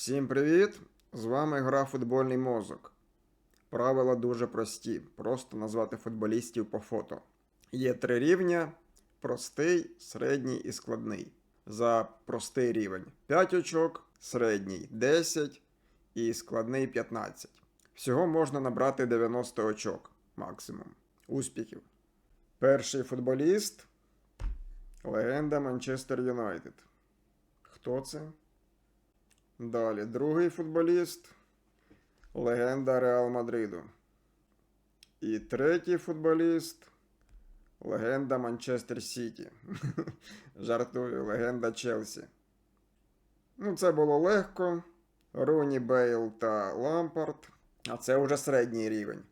Всім привіт! З вами гра Футбольний мозок. Правила дуже прості. Просто назвати футболістів по фото. Є три рівня: простий, середній і складний. За простий рівень 5 очок, середній 10 і складний 15. Всього можна набрати 90 очок максимум. Успіхів! Перший футболіст легенда Манчестер Юнайтед. Хто це? Далі, другий футболіст легенда Реал Мадриду. І третій футболіст легенда Манчестер Сіті. Жартую, легенда Челсі. Ну, це було легко. Руні Бейл та Лампард. А це вже середній рівень.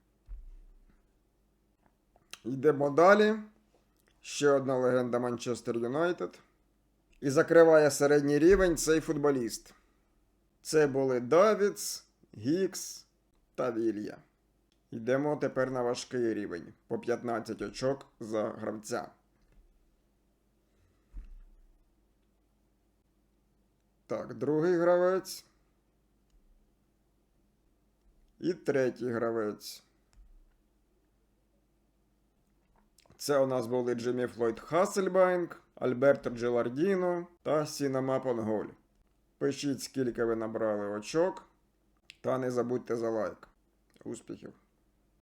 Йдемо далі. Ще одна легенда Манчестер Юнайтед. І закриває середній рівень цей футболіст. Це були Давідс, Гікс та Вілья. Йдемо тепер на важкий рівень по 15 очок за гравця. Так, другий гравець. І третій гравець. Це у нас були Джиммі Флойд Хассельбайнг, Альберто Джелардіно та Сінама Понголь. Пишіть, скільки ви набрали очок, та не забудьте за лайк. Успіхів!